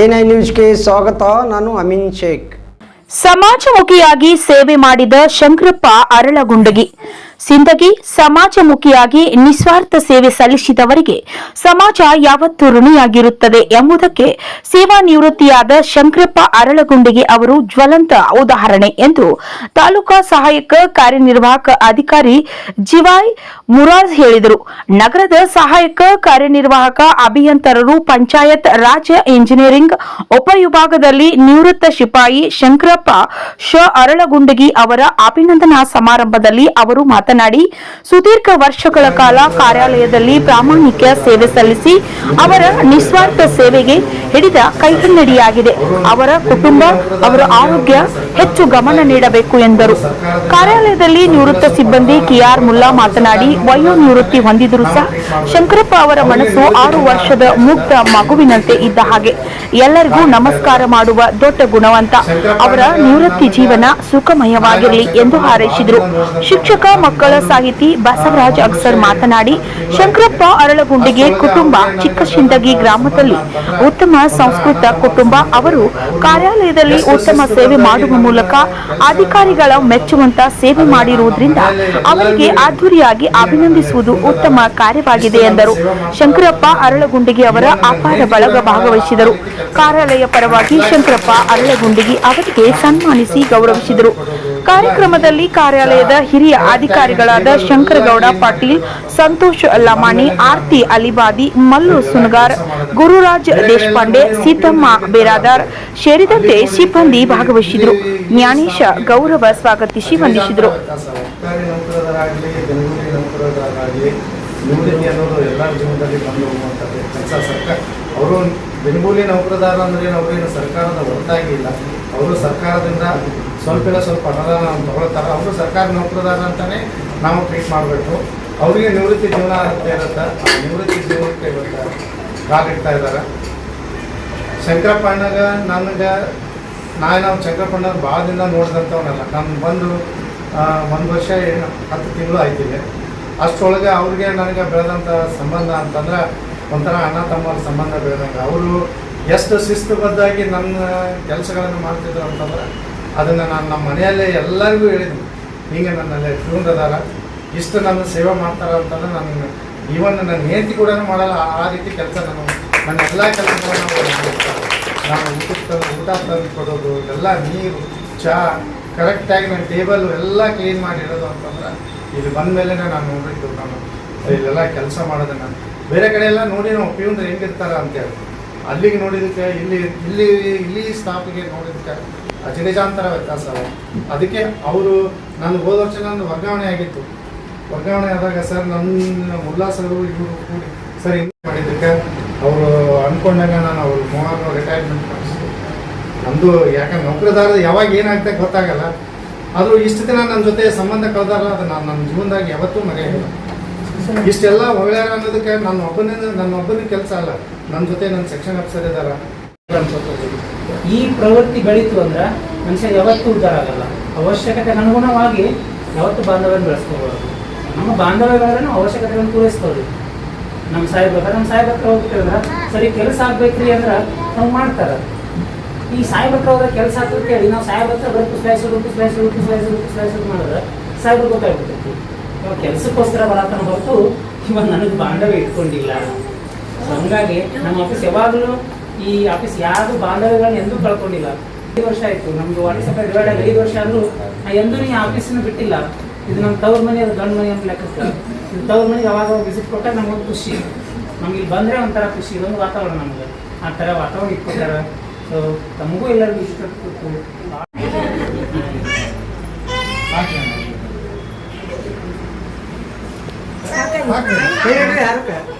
N I ನ್ಯೂಸ್ಗೆ ಸ್ವಾಗತ ನಾನು ಅಮಿನ್ ಶೇಖ್. ಸಮಾಜಮುಖಿಯಾಗಿ ಸೇವೆ ಮಾಡಿದ ಶಂಕರಪ್ಪ ಅರಳಗುಂಡಗಿ. ಸಿಂದಗಿ ಸಮಾಜಮುಖಿಯಾಗಿ ನಿಸ್ವಾರ್ಥ ಸೇವೆ ಸಲ್ಲಿಸಿದವರಿಗೆ ಸಮಾಜ ಯಾವತ್ತೂ ಋಣಿಯಾಗಿರುತ್ತದೆ ಎಂಬುದಕ್ಕೆ ಸೇವಾ ನಿವೃತ್ತಿಯಾದ ಶಂಕರಪ್ಪ ಅರಳಗುಂಡಿಗೆ ಅವರು ಜ್ವಲಂತ ಉದಾಹರಣೆ ಎಂದು ತಾಲೂಕಾ ಸಹಾಯಕ ಕಾರ್ಯನಿರ್ವಾಹಕ ಅಧಿಕಾರಿ ಜಿವಾಯ್ ಮುರಾಜ್ ಹೇಳಿದರು. ನಗರದ ಸಹಾಯಕ ಕಾರ್ಯನಿರ್ವಾಹಕ, ಅಭಿಯಂತರರು, ಪಂಚಾಯತ್ ರಾಜ್ಯ ಇಂಜಿನಿಯರಿಂಗ್ ಉಪವಿಭಾಗದಲ್ಲಿ ನಿವೃತ್ತ ಶಿಪಾಯಿ ಶಂಕರಪ್ಪ ಶ ಅರಳಗುಂಡಗಿ ಅವರ ಅಭಿನಂದನಾ ಸಮಾರಂಭದಲ್ಲಿ ಅವರು ಮಾತನಾಡಿ, ಸುದೀರ್ಘ ವರ್ಷಗಳ ಕಾಲ ಕಾರ್ಯಾಲಯದಲ್ಲಿ ಪ್ರಾಮಾಣಿಕ ಸೇವೆ ಸಲ್ಲಿಸಿ, ಅವರ ನಿಸ್ವಾರ್ಥ ಸೇವೆಗೆ ಹಿಡಿದ ಕೈಹಿನ್ನಡಿಯಾಗಿದೆ. ಅವರ ಕುಟುಂಬ, ಅವರ ಆರೋಗ್ಯ ಹೆಚ್ಚು ಗಮನ ನೀಡಬೇಕು ಎಂದರು. ಕಾರ್ಯಾಲಯದಲ್ಲಿ ನಿವೃತ್ತ ಸಿಬ್ಬಂದಿ ಕೆಆರ್ ಮುಲ್ಲಾ ಮಾತನಾಡಿ, ವಯೋ ನಿವೃತ್ತಿ ಹೊಂದಿದರೂ ಸಹ ಶಂಕರಪ್ಪ ಅವರ ಮನಸ್ಸು ಆರು ವರ್ಷದ ಮುಕ್ತ ಮಗುವಿನಂತೆ ಇದ್ದ ಹಾಗೆ. ಎಲ್ಲರಿಗೂ ನಮಸ್ಕಾರ ಮಾಡುವ ದೊಡ್ಡ ಗುಣವಂತ. ಅವರ ನಿವೃತ್ತಿ ಜೀವನ ಸುಖಮಯವಾಗಿರಲಿ ಎಂದು ಹಾರೈಸಿದರು. ಶಿಕ್ಷಕ ಮಕ್ಕಳ ಸಾಹಿತಿ ಬಸವರಾಜ್ ಅಗ್ಸರ್ ಮಾತನಾಡಿ, ಶಂಕರಪ್ಪ ಅರಳಗುಂಡಿಗೆ ಕುಟುಂಬ ಚಿಕ್ಕಶಿಂದಗಿ ಗ್ರಾಮದಲ್ಲಿ ಉತ್ತಮ ಸಂಸ್ಕೃತ ಕುಟುಂಬ. ಅವರು ಕಾರ್ಯಾಲಯದಲ್ಲಿ ಉತ್ತಮ ಸೇವೆ ಮಾಡುವ ಮೂಲಕ ಅಧಿಕಾರಿಗಳ ಮೆಚ್ಚುವಂತ ಸೇವೆ ಮಾಡಿರುವುದರಿಂದ ಅವರಿಗೆ ಅದ್ದೂರಿಯಾಗಿ ಅಭಿನಂದಿಸುವುದು ಉತ್ತಮ ಕಾರ್ಯವಾಗಿದೆ ಎಂದರು. ಶಂಕರಪ್ಪ ಅರಳಗುಂಡಿಗೆ ಅವರ ಅಪಾರ ಬಳಗ ಭಾಗವಹಿಸಿದರು. ಕಾರ್ಯಾಲಯ ಪರವಾಗಿ ಶಂಕರಪ್ಪ ಅರಳಗುಂಡಿಗೆ ಅವರಿಗೆ ಸನ್ಮಾನಿಸಿ ಗೌರವಿಸಿದರು. ಕಾರ್ಯಕ್ರಮದಲ್ಲಿ ಕಾರ್ಯಾಲಯದ ಹಿರಿಯ ಅಧಿಕಾರಿಗಳಾದ ಶಂಕರಗೌಡ ಪಾಟೀಲ್, ಸಂತೋಷ್ ಲಮಾಣಿ, ಆರ್ತಿ ಅಲಿಬಾದಿ, ಮಲ್ಲು ಸುನಗಾರ್, ಗುರುರಾಜ್ ದೇಶಪಾಂಡೆ ಸಿದ್ದಮ್ಮ ಬೇರಾದಾರ್ ಸೇರಿದಂತೆ ಸಿಬ್ಬಂದಿ ಭಾಗವಹಿಸಿದರು. ಜ್ಞಾನೇಶ ಗೌರವ ಸ್ವಾಗತಿಸಿ ವಂದಿಸಿದರು ಅನ್ನೋದು ಎಲ್ಲರ ಜೀವನದಲ್ಲಿ ಬಂದು ಹೋಗುವಂಥದ್ದು. ಕೆಲಸ ಸರ್ಕಾರ ಅವರು ಬೆಂಬೂಲಿ ನೌಕರದಾರ ಅಂದ್ರೆ ಅವರೇನು ಸರ್ಕಾರದ ಹೊರತಾಗಿ ಇಲ್ಲ. ಅವರು ಸರ್ಕಾರದಿಂದ ಸ್ವಲ್ಪ ಇಲ್ಲ, ಸ್ವಲ್ಪ ಅನುದಾನ ತಗೊಳ್ತಾರೆ. ಅವರು ಸರ್ಕಾರಿ ನೌಕರದಾರ ಅಂತಾನೆ ನಾವು ಟ್ರೀಟ್ ಮಾಡಬೇಕು. ಅವರಿಗೆ ನಿವೃತ್ತಿ ಜೀವನ ಅಂತ ಇರುತ್ತೆ. ನಿವೃತ್ತಿ ಜೀವನಕ್ಕೆ ಇವತ್ತು ಕಾಲಿಡ್ತಾ ಇದ್ದಾರೆ. ಶಂಕರಪ್ಪಣ್ಣಗ ನನಗೆ ನಾನು ನಾವು ಶಂಕರಪ್ಪಣ್ಣ ಭಾಳ ದಿನ ನೋಡಿದಂಥವನಲ್ಲ. ನಾನು ಬಂದು ಒಂದು ವರ್ಷ ಹತ್ತು ತಿಂಗಳು ಆಯ್ತಿದೆ. ಅಷ್ಟರೊಳಗೆ ಅವ್ರಿಗೆ ನನಗೆ ಬೆಳೆದಂಥ ಸಂಬಂಧ ಅಂತಂದ್ರೆ ಒಂಥರ ಅಣ್ಣ ತಮ್ಮರ ಸಂಬಂಧ ಬೆಳೆದಂಗೆ ಅವರು ಎಷ್ಟು ಶಿಸ್ತುಬದ್ಧಾಗಿ ನನ್ನ ಕೆಲಸಗಳನ್ನು ಮಾಡ್ತಿದ್ರು ಅಂತಂದ್ರೆ, ಅದನ್ನು ನಾನು ನಮ್ಮ ಮನೆಯಲ್ಲೇ ಎಲ್ಲರಿಗೂ ಹೇಳಿದ್ದೀನಿ ಹೀಗೆ ನನ್ನಲ್ಲಿ ಟ್ಯೂನ್ ಅದಾರ ಇಷ್ಟು ನನ್ನ ಸೇವೆ ಮಾಡ್ತಾರೆ ಅಂತಂದ್ರೆ ನನ್ನ ಈವನ್ ನನ್ನ ಹೆಂಡತಿ ಕೂಡ ಮಾಡಲ್ಲ. ಆ- ರೀತಿ ಕೆಲಸ ನಾನು, ನನ್ನ ಎಲ್ಲ ಕೆಲಸಗಳನ್ನು. ನಾನು ಊಟಕ್ಕೆ ತಂದು, ಊಟ ತಂದು ಕೊಡೋದು, ಎಲ್ಲ ನೀರು ಚಹಾ ಕರೆಕ್ಟಾಗಿ ನನ್ನ ಟೇಬಲ್ ಎಲ್ಲ ಕ್ಲೀನ್ ಮಾಡಿ ಇಡೋದು ಅಂತಂದ್ರೆ ಇಲ್ಲಿ ಬಂದ ಮೇಲೆ ನಾನು ನೋಡಿದ್ದು ನಾನು ಇಲ್ಲೆಲ್ಲ ಕೆಲಸ ಮಾಡೋದನ್ನು ಬೇರೆ ಕಡೆ ಎಲ್ಲ ನೋಡಿ ನಾವು ಪ್ಯೂನ್ರು ಹೆಂಗಿರ್ತಾರ ಅಂತೇಳಿ ಅಲ್ಲಿಗೆ ನೋಡಿದಕ್ಕೆ ಇಲ್ಲಿ ಇಲ್ಲಿ ಇಲ್ಲಿ ಸ್ಟಾಫಿಗೆ ನೋಡಿದಕ್ಕೆ ಅಜಗಜಾಂತರ ವ್ಯತ್ಯಾಸ ಅದಕ್ಕೆ ಅವರು ನಾನು ಹೋದ ವರ್ಷ ನಂದು ವರ್ಗಾವಣೆ ಆಗಿತ್ತು. ವರ್ಗಾವಣೆ ಆದಾಗ ಸರ್ ನನ್ನ ಉಲ್ಲಾಸರು ಇವರು ಕೂಡಿ ಸರ್ ಹಿಂಗೆ ಮಾಡಿದ್ದಕ್ಕೆ ಅವರು ಅಂದ್ಕೊಂಡಾಗ ನಾನು ಅವ್ರ ಮೂವರು ರಿಟೈರ್ಮೆಂಟ್ ಮಾಡಿಸಿದೆ ನಮ್ಮದು ಯಾಕಂದ್ರೆ ನೌಕರದಾರ ಯಾವಾಗ ಏನಾಗ್ತದೆ ಗೊತ್ತಾಗಲ್ಲ. ಆದರೂ ಇಷ್ಟು ದಿನ ನನ್ನ ಜೊತೆ ಸಂಬಂಧ ಕಳೆದಾರ ಅದು ನಾನು ನನ್ನ ಜೀವನದಾಗ ಯಾವತ್ತೂ ಮರೆಯಲ್ಲ ಇಷ್ಟೆಲ್ಲ ಹೊಳ್ಯಾರ ಅನ್ನೋದಕ್ಕೆ ನನ್ನ ಒಬ್ಬನೇ ನನ್ನ ಒಬ್ಬನ ಕೆಲಸ ಅಲ್ಲ. ನನ್ನ ಜೊತೆ ನನ್ನ ಸೆಕ್ಷನ್ ಆಫೀಸರ್ ಇದ್ದಾರ ಈ ಪ್ರವೃತ್ತಿ ಬೆಳೀತು ಅಂದ್ರೆ ಮನುಷ್ಯ ಯಾವತ್ತೂ ಉದ್ದಾರ ಆಗಲ್ಲ. ಅವಶ್ಯಕತೆ ಅನುಗುಣವಾಗಿ ಯಾವತ್ತು ಬಾಂಧವ್ಯನ ಬೆಳೆಸ್ಕೋಬಾರ್ದು ನಮ್ಮ ಬಾಂಧವ್ಯಗಳನ್ನು ಅವಶ್ಯಕತೆಗಳನ್ನು ಪೂರೈಸ್ಬೋದು. ನಮ್ಮ ಸಾಹೇಬ್ ಬೇಕಾದ್ರೆ ನಮ್ಮ ಸಾಹೇಬ್ ಹತ್ರ ಹೋಗ್ತೇವೆ ಅಂದ್ರೆ ಸರಿ ಕೆಲಸ ಆಗ್ಬೇಕ್ರಿ ಅಂದ್ರೆ ನಾವು ಮಾಡ್ತಾರೆ. ಈ ಸಾಹೇಬ್ ಹತ್ರ ಹೋದ್ರೆ ಕೆಲಸ ಆಗ್ತದೆ ಕೇಳಿ. ನಾವು ಸಾಹೇಬ್ ಹತ್ರ ಬರೀ ಸ್ಲೈಸ್ ಕುಸ್ಲಾಯಿಸೋದು ಸ್ಲೈಸ್ ಕುಸ್ಲಾಯಿಸೋದು ಮಾಡಿದ್ರೆ ಸಾಹೇಬ್ರು ಗೊತ್ತಾಗ್ಬಿಡ್ತೈತಿ. ಇವಾಗ ಕೆಲಸಕ್ಕೋಸ್ಕರ ಬರತನ ಹೊರತು ಇವಾಗ ನನಗೆ ಬಾಂಧವ್ಯ ಇಟ್ಕೊಂಡಿಲ್ಲ. ಸೊ ಹಂಗಾಗಿ ನಮ್ಮ ಆಫೀಸ್ ಯಾವಾಗಲೂ ಈ ಆಫೀಸ್ ಯಾರು ಬಾಂಧವ್ಯಗಳನ್ನ ಎಂದೂ ಕಳ್ಕೊಂಡಿಲ್ಲ. ಐದು ವರ್ಷ ಆಯ್ತು, ನಮ್ಗೆ ವಾಟ್ಸಪ್ ಡಿವೈಡ್ ಆಗಿ ಐದು ವರ್ಷ ಆದ್ರೂ ಎಂದೂ ಈ ಆಫೀಸನ್ನು ಬಿಟ್ಟಿಲ್ಲ. ಇದು ನಮ್ಮ ತವ್ರ ಮನೆ, ಅದು ಗಂಡು ಮನೆ ಅಂತ ಲೆಕ್ಕಕ್ಕೆ. ತವ್ರ ಮನೆಗೆ ಯಾವಾಗ ವಿಸಿಟ್ ಕೊಟ್ಟಾಗ ನಮಗೊಂದು ಖುಷಿ. ನಮ್ಗೆ ಇಲ್ಲಿ ಬಂದರೆ ಒಂಥರ ಖುಷಿ, ಇದೊಂದು ವಾತಾವರಣ ನಮ್ಗೆ. ಆ ಥರ ವಾತಾವರಣ ಇಟ್ಕೊತಾರೆ ಸೊ ತಮಗೂ ಎಲ್ಲರಿಗೂ ಇಷ್ಟ ಸ್ವಲ್ಪ ಹಿಂಗಿರಿ